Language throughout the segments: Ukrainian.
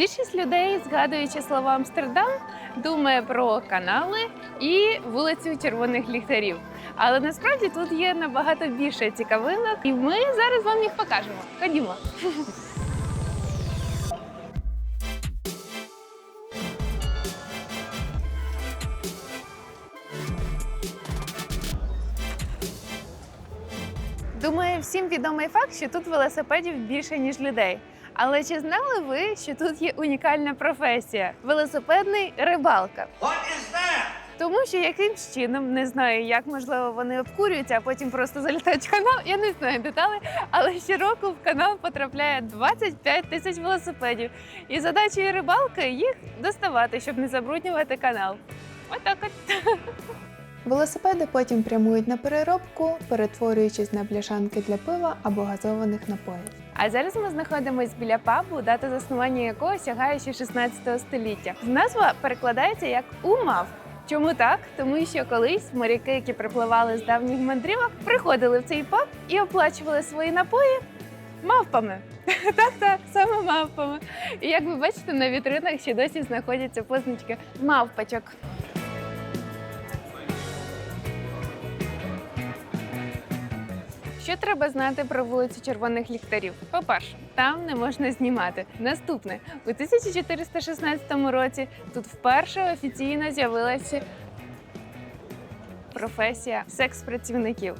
Більшість людей, згадуючи слова Амстердам, думає про канали і вулицю червоних ліхтарів. Але насправді тут є набагато більше цікавинок, і ми зараз вам їх покажемо. Ходімо. Думаю, всім відомий факт, що тут велосипедів більше ніж людей. Але чи знали ви, що тут є унікальна професія велосипедний рибалка? Тому що якимсь чином не знаю, як можливо вони обкурюються, а потім просто залітають в канал. Я не знаю деталей, але щороку в канал потрапляє 25 тисяч велосипедів. І задачею рибалки їх доставати, щоб не забруднювати канал. Отак от. Велосипеди потім прямують на переробку, перетворюючись на бляшанки для пива або газованих напоїв. А зараз ми знаходимося біля пабу, дата заснування якого сягає ще 16 століття. Назва перекладається як умав. Чому так? Тому що колись моряки, які припливали з давніх мандрівок, приходили в цей паб і оплачували свої напої мавпами. Так, так, саме мавпами. І як ви бачите, на вітринах ще досі знаходяться позначки мавпочок. Що треба знати про вулицю червоних ліхтарів? По-перше, там не можна знімати. Наступне у 1416 році тут вперше офіційно з'явилася професія секс-працівників.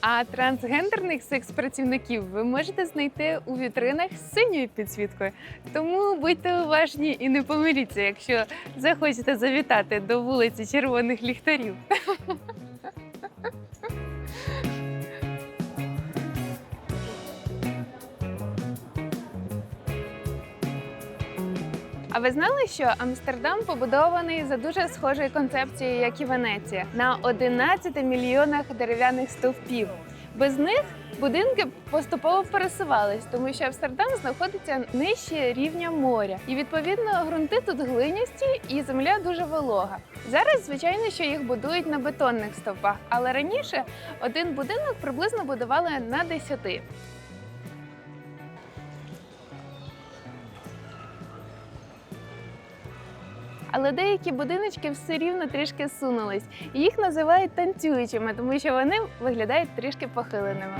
А трансгендерних секс-працівників ви можете знайти у вітринах з синьою підсвіткою. Тому будьте уважні і не помиліться, якщо захочете завітати до вулиці червоних ліхтарів. А ви знали, що Амстердам побудований за дуже схожою концепцією, як і Венеція, на 11 мільйонах дерев'яних стовпів. Без них будинки поступово пересувались, тому що Амстердам знаходиться нижче рівня моря, і відповідно ґрунти тут глиністі і земля дуже волога. Зараз, звичайно, що їх будують на бетонних стовпах, але раніше один будинок приблизно будували на 10. Але деякі будиночки все рівно трішки сунулись. Їх називають танцюючими, тому що вони виглядають трішки похиленими.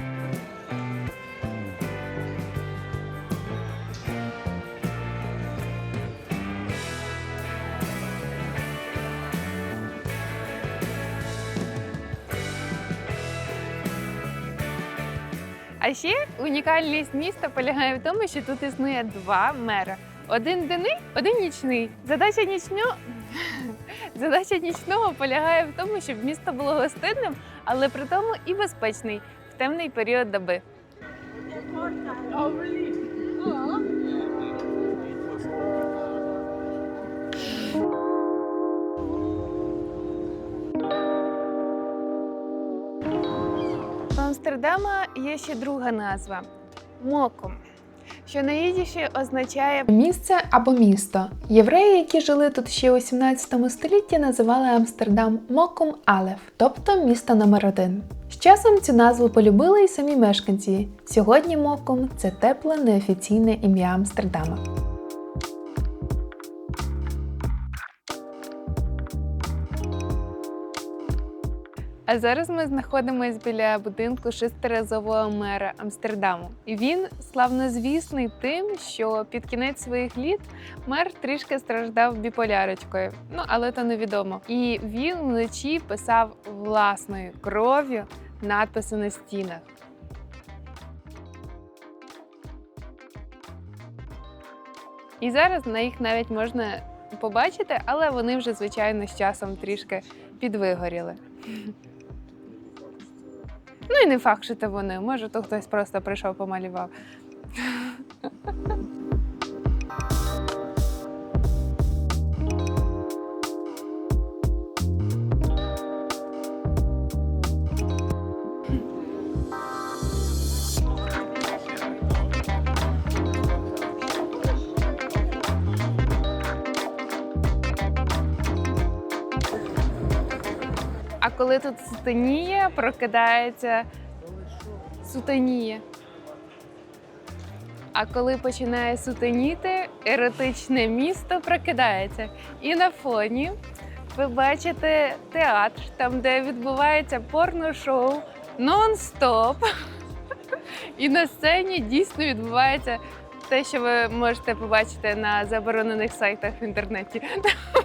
А ще унікальність міста полягає в тому, що тут існує два мера. Один денний, один нічний. Задача нічного задача нічного полягає в тому, щоб місто було гостинним, але при тому і безпечний в темний період доби. У Амстердама є ще друга назва Моком, що на їдіші означає Місце або місто. Євреї, які жили тут ще у 17 столітті, називали Амстердам Моком Алеф, тобто місто номер один. З часом цю назву полюбили й самі мешканці. Сьогодні Моком це тепле неофіційне ім'я Амстердама. А зараз ми знаходимося біля будинку шестиразового мера Амстердаму. І він славнозвісний тим, що під кінець своїх літ мер трішки страждав біполярочкою. Ну але то невідомо. І він вночі писав власною кров'ю надписи на стінах. І зараз на їх навіть можна побачити, але вони вже звичайно з часом трішки підвигоріли. Ну і не факт, що це вони. Може, то хтось просто прийшов помалював. А коли тут сутеніє, прокидається сутеніє. А коли починає сутеніти, еротичне місто прокидається. І на фоні ви бачите театр, там, де відбувається порно-шоу нон-стоп. І на сцені дійсно відбувається те, що ви можете побачити на заборонених сайтах в інтернеті.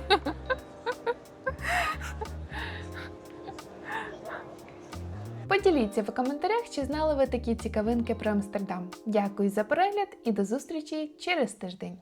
Поділіться в коментарях, чи знали ви такі цікавинки про Амстердам. Дякую за перегляд і до зустрічі через тиждень.